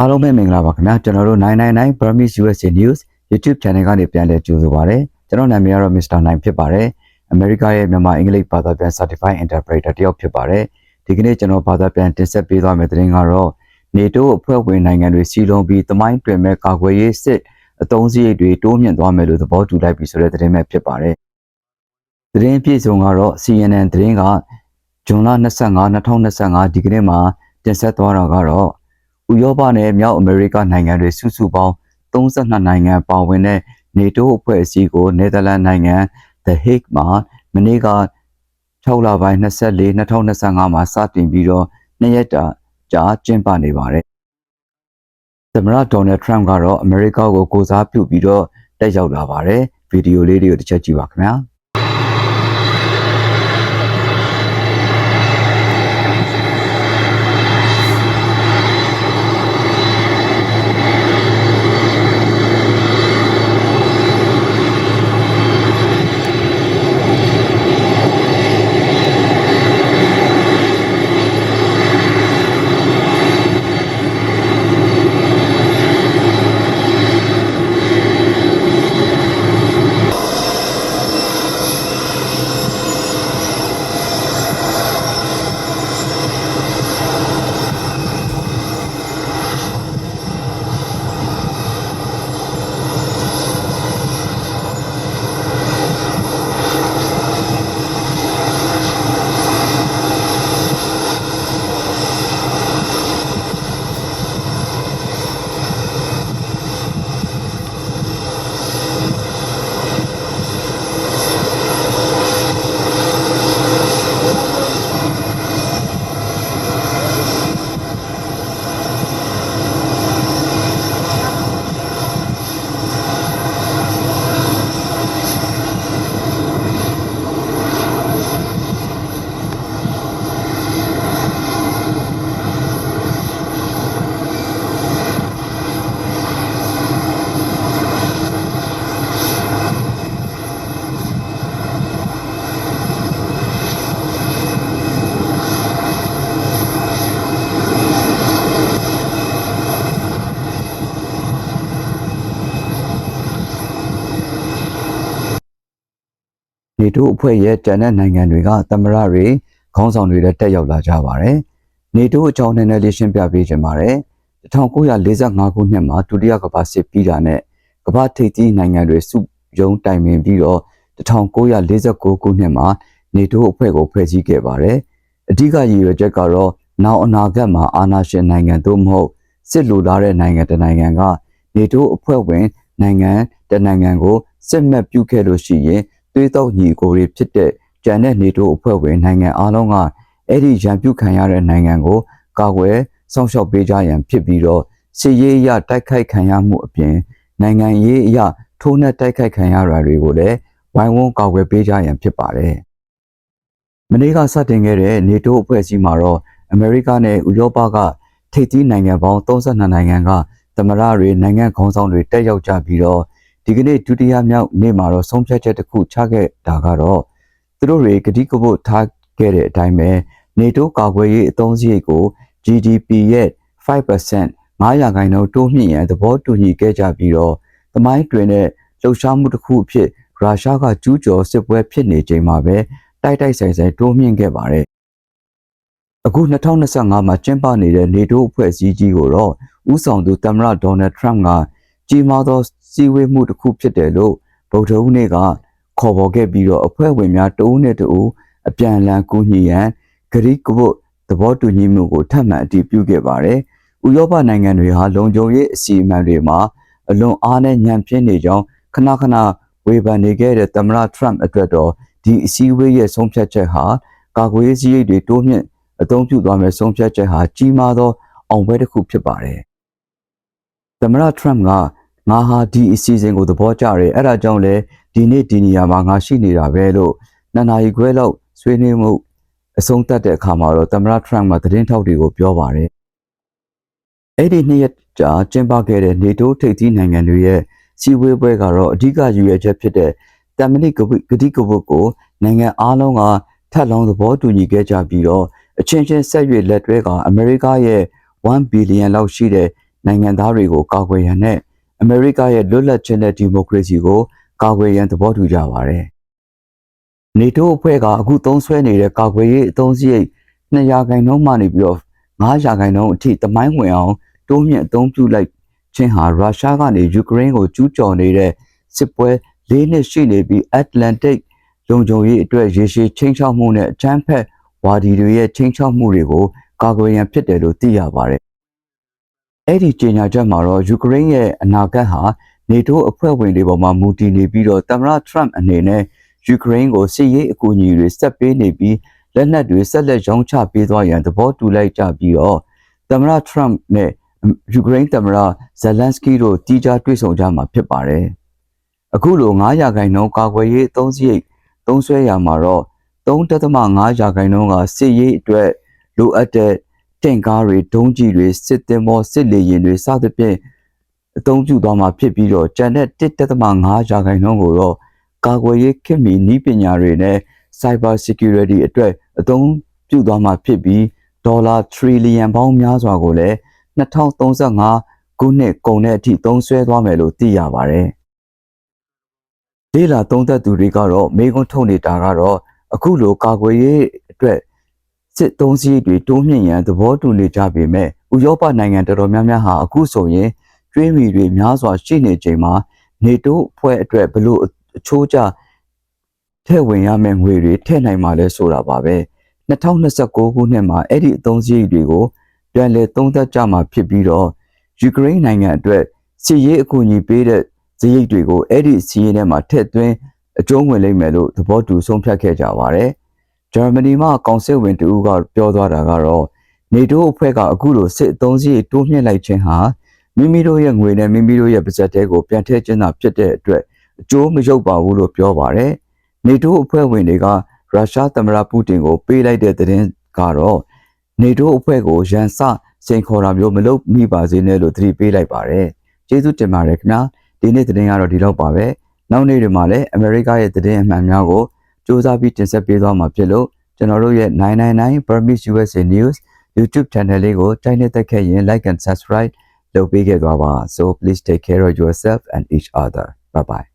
အားလုံးပဲမင်္ဂလာပါခင်ဗျာကျွန်တော်တို့999 Burmese USA News YouTube Channel ကနေပြန်လည်ကြိုဆိုပါရစေကျွန်တော်နာမည်ကတော့ Mr. 9ဖြစ်ပါတယ်အမေရိကရဲ့မြန်မာအင်္ဂလိပ်ဘာသာပြန် Certified Interpreter တယောက်ဖြစ်ပါတယ်ဒီကနေ့ကျွန်တော်ဘာသာပြန်တင်ဆက်ပေးသွားမယ့်သတင်းကတော့ NATO အဖွဲ့ဝင်နိုင်ငံတွေစီလုံးပြီးတမိုင်းတွင်မဲ့ကာကွယ်ရေးစစ်အသုံးစရိတ်တွေတိုးမြင့်သွားမယ်လို့သဘောတူလိုက်ပြီဆိုတဲ့သတင်းပဲဖြစ်ပါတယ်သတင်းပြည့်စုံကတော့ CNN သတင်းကဇွန်လ25 2025ဒီကနေ့မှာတင်ဆက်သွားတာကတော့ ဥရောပနဲ့မြောက်အမေရိကနိုင်ငံတွေစုစုပေါင်း32နိုင်ငံပါဝင်တဲ့ NATO အဖွဲ့အစည်းကိုနယ်သာလန်နိုင်ငံ The Hague မှာမနေ့က6လပိုင်း24 2025မှာစတင်ပြီးတော့နှစ်ရက်တာကြာကျင်းပနေပါတယ်။သမ္မတဒေါ်နယ်ထရန့်ကတော့အမေရိကကိုကိုစားပြုပြီးတော့တက်ရောက်လာပါတယ်။ဗီဒီယိုလေးတွေကိုတစ်ချက်ကြည့်ပါခင်ဗျာ။ နေတိုးအဖွဲ့ရဲ့တန်တဲ့နိုင်ငံတွေကသမရတွေခေါင်းဆောင်တွေလည်းတက်ရောက်လာကြပါတယ်။နေတိုးအကြောင်းနဲ့လည်းရှင်းပြပေးခြင်းပါတယ်။1945ခုနှစ်မှာဒုတိယကမ္ဘာစစ်ပြီးတာနဲ့ကမ္ဘာထိပ်သီးနိုင်ငံတွေစုယုံတိုင်ပင်ပြီးတော့1949ခုနှစ်မှာနေတိုးအဖွဲ့ကိုဖွဲ့စည်းခဲ့ပါတယ်။အဓိကရည်ရွယ်ချက်ကတော့နောက်အနာဂတ်မှာအာဏာရှင်နိုင်ငံတို့မဟုတ်စစ်လိုလားတဲ့နိုင်ငံတစ်နိုင်ငံကနေတိုးအဖွဲ့ဝင်နိုင်ငံတစ်နိုင်ငံကိုစစ်မှတ်ပြုခဲ့လို့ရှိရင် သွေးတော့ညီကိုတွေဖြစ်တဲ့ဂျန်တဲ့နေတိုးအဖွဲ့ဝင်နိုင်ငံအားလုံးကအဲ့ဒီရန်ပြုခံရတဲ့နိုင်ငံကိုကာကွယ်စောင့်ရှောက်ပေးကြရန်ဖြစ်ပြီးတော့စစ်ရေးအရတိုက်ခိုက်ခံရမှုအပြင်နိုင်ငံရေးအရထိုးနှက်တိုက်ခိုက်ခံရတာတွေကိုလည်းဝိုင်းဝန်းကာကွယ်ပေးကြရန်ဖြစ်ပါတယ်။မနေ့ကစတင်ခဲ့တဲ့နေတိုးအဖွဲ့အစည်းမှာတော့အမေရိကနဲ့ဥရောပကထိပ်သီးနိုင်ငံပေါင်း32နိုင်ငံကသမရတွေနိုင်ငံခေါင်းဆောင်တွေတက်ရောက်ကြပြီးတော့ ဒီကနေ့ဒုတိယမြောက်နေ့မှာတော့ဆုံးဖြတ်ချက်တစ်ခုချခဲ့တာကတော့သူတို့တွေကတိကဝတ်ထားခဲ့တဲ့အတိုင်းပဲ NATO ကာကွယ်ရေးအသုံးစရိတ်ကို GDP ရဲ့5% 900ခိုင်နှုန်းတိုးမြင့်ရန်သဘောတူညီခဲ့ကြပြီးတော့သမိုင်းတွင်တဲ့လှုပ်ရှားမှုတစ်ခုအဖြစ်ရုရှားကကျူးကျော်စစ်ပွဲဖြစ်နေချိန်မှာပဲတိုက်တိုက်ဆိုင်ဆိုင်တိုးမြင့်ခဲ့ပါတယ်အခု2025မှာကျင်းပနေတဲ့ NATO အဖွဲ့အစည်းကြီးကိုတော့ဥဆောင်သူသမ္မတဒေါ်နယ်ထရန့်ကကြီးမားသော စည်းဝေးမှုတစ်ခုဖြစ်တယ်လို့ဗုဒ္ဓဦးနေ့ကခေါ်ပေါ်ခဲ့ပြီးတော့အဖွဲ့ဝင်များတဦးနဲ့တဦးအပြန်အလှန်ကူညီရန်ဂရိကဝတ်သဘောတူညီမှုကိုထပ်မံအတည်ပြုခဲ့ပါတယ်။ဥရောပနိုင်ငံတွေဟာလုံခြုံရေးအစီအမံတွေမှာအလွန်အားနဲ့ညံ့ဖျင်းနေကြောင်းခဏခဏဝေဖန်နေခဲ့တဲ့သမ္မတထရန့်အတွက်တော့ဒီအစည်းအဝေးရဲ့ဆုံးဖြတ်ချက်ဟာကာကွယ်ရေးစည်းရိတ်တွေတိုးမြင့်အသုံးပြုသွားမယ့်ဆုံးဖြတ်ချက်ဟာကြီးမားသောအောင်ပွဲတစ်ခုဖြစ်ပါတယ်။သမ္မတထရန့်က ငါဟာဒီအစီအစဉ်ကိုသဘောကျတယ်အဲ့ဒါကြောင့်လဲဒီနေ့ဒီနေရာမှာငါရှိနေတာပဲလို့နှစ်နာရီခွဲလောက်ဆွေးနွေးမှုအဆုံးသတ်တဲ့အခါမှာတော့သမ္မတထရန့်ကသတင်းထောက်တွေကိုပြောပါတယ်အဲ့ဒီနှစ်ရက်ကြာကျင်းပခဲ့တဲ့ NATO ထိပ်သီးနိုင်ငံတွေရဲ့စီဝေးပွဲကတော့အဓိကရည်ရွယ်ချက်ဖြစ်တဲ့တမ်မနိကဝိဂတိကဝတ်ကိုနိုင်ငံအားလုံးကထပ်လောင်းသဘောတူညီခဲ့ကြပြီးတော့အချင်းချင်းဆက်ရွေလက်တွဲကအမေရိကရဲ့1ဘီလီယံလောက်ရှိတဲ့နိုင်ငံသားတွေကိုကာကွယ်ရန်နဲ့ အမေရိကရဲ့လွတ်လပ်ခြင်းနဲ့ဒီမိုကရေစီကိုကာကွယ်ရန်သဘောတူကြပါတယ်။ NATO အဖွဲ့ကအခုသုံးစွဲနေတဲ့ကာကွယ်ရေးအသုံးစရိတ်200ခိုင်နှုန်းမှနေပြီးတော့900ခိုင်နှုန်းအထိတမိုင်းဝင်အောင်တိုးမြင့်အသုံးပြုလိုက်ခြင်းဟာရုရှားကနေယူကရိန်းကိုကျူးကျော်နေတဲ့စစ်ပွဲ၄နှစ်ရှိနေပြီးအတ္တလန်တိတ်လုံခြုံရေးအတွက်ရေရှည်ချင်းချောက်မှုနဲ့အချမ်းဖက်ဝါဒီတွေရဲ့ချင်းချောက်မှုတွေကိုကာကွယ်ရန်ဖြစ်တယ်လို့သိရပါတယ်။ အဲ့ဒီကြေညာချက်မှာတော့ယူကရိန်းရဲ့အနာဂတ်ဟာနေတိုးအဖွဲ့ဝင်တွေပေါ်မှာမူတည်နေပြီးတော့သမ္မတထရမ့်အနေနဲ့ယူကရိန်းကိုစစ်ရေးအကူအညီတွေဆက်ပေးနေပြီးလက်နက်တွေဆက်လက်ရောင်းချပေးသွားရန်သဘောတူလိုက်ကြပြီးတော့သမ္မတထရမ့်နဲ့ယူကရိန်းသမ္မတဇယ်လန်စကီတို့တီးခြားတွေ့ဆုံကြမှာဖြစ်ပါတယ်။အခုလို9ရာခိုင်နှုန်းကာကွယ်ရေးအသုံးစရိတ်သုံးဆွဲရမှာတော့3.5ရာခိုင်နှုန်းကစစ်ရေးအတွက်လိုအပ်တဲ့ တင့်ကားတွေဒုံးကြီးတွေစစ်သင်္ဘောစစ်လေယာဉ်တွေစသဖြင့်အသုံးပြုသွားမှာဖြစ်ပြီးတော့ကျန်တဲ့1.5ရာခိုင်နှုန်းကိုတော့ကာကွယ်ရေးခင်မီနည်းပညာတွေနဲ့ cyber security အတွက်အသုံးပြုသွားမှာဖြစ်ပြီးဒေါ်လာထရီလီယံပေါင်းများစွာကိုလည်း2035ခုနှစ်ကုန်တဲ့အထိသုံးစွဲသွားမယ်လို့သိရပါတယ်။ဒေလာသုံးသက်သူတွေကတော့မေကွန်းထုတ်နေတာကတော့အခုလိုကာကွယ်ရေးအတွက် စစ်သုံးစည်းတွေတိုးမြင့်ရန်သဘောတူနေကြပေမဲ့ဥရောပနိုင်ငံတော်တော်များများဟာအခုဆိုရင်ကျွေးမီတွေများစွာရှိနေချိန်မှာနေတိုးအဖွဲ့အတွက်ဘလို့အချိုးကျထည့်ဝင်ရမယ့်ငွေတွေထည့်နိုင်မှာလဲဆိုတာပါပဲ2029ခုနှစ်မှာအဲ့ဒီအသုံးစရိတ်တွေကိုပြန်လည်သုံးသပ်ကြမှာဖြစ်ပြီးတော့ယူကရိန်းနိုင်ငံအတွက်စစ်ရေးအကူအညီပေးတဲ့စရိတ်တွေကိုအဲ့ဒီစီးရင်ထဲမှာထည့်သွင်းအကျုံးဝင်လိမ့်မယ်လို့သဘောတူဆုံးဖြတ်ခဲ့ကြပါတယ်။ ဂျာမနီမှကောင်စစ်ဝင်တူကပြောသွားတာကတော့နေတိုးအဖွဲ့ကအခုလိုစစ်အုံစည်းတိုးမြင့်လိုက်ခြင်းဟာမိမိတို့ရဲ့ငွေနဲ့မိမိတို့ရဲ့ပါဇက်တဲကိုပြန်ထည့်ခြင်းသာဖြစ်တဲ့အတွက်အကျိုးမရောက်ပါဘူးလို့ပြောပါတယ်။နေတိုးအဖွဲ့ဝင်တွေကရုရှားသမ္မတပူတင်ကိုပေးလိုက်တဲ့သတင်းကတော့နေတိုးအဖွဲ့ကိုရန်စစိန်ခေါ်တာမျိုးမလုပ်မိပါစေနဲ့လို့သတိပေးလိုက်ပါတယ်။ကျေးဇူးတင်ပါတယ်ခင်ဗျာ။ဒီနေ့သတင်းကတော့ဒီလောက်ပါပဲ။နောက်နေ့တွေမှာလည်းအမေရိကရဲ့သတင်းအမှန်များကို စူးစမ်းပြီးတင်ဆက်ပေးသွားမှာဖြစ်လို့ကျွန်တော်တို့ရဲ့999 Burmese USA News YouTube channel လေးကိုတိုက်နေတက်ခဲ့ရင် like and subscribe လုပ်ပေးခဲ့သွားပါ so please take care of yourself and each other bye bye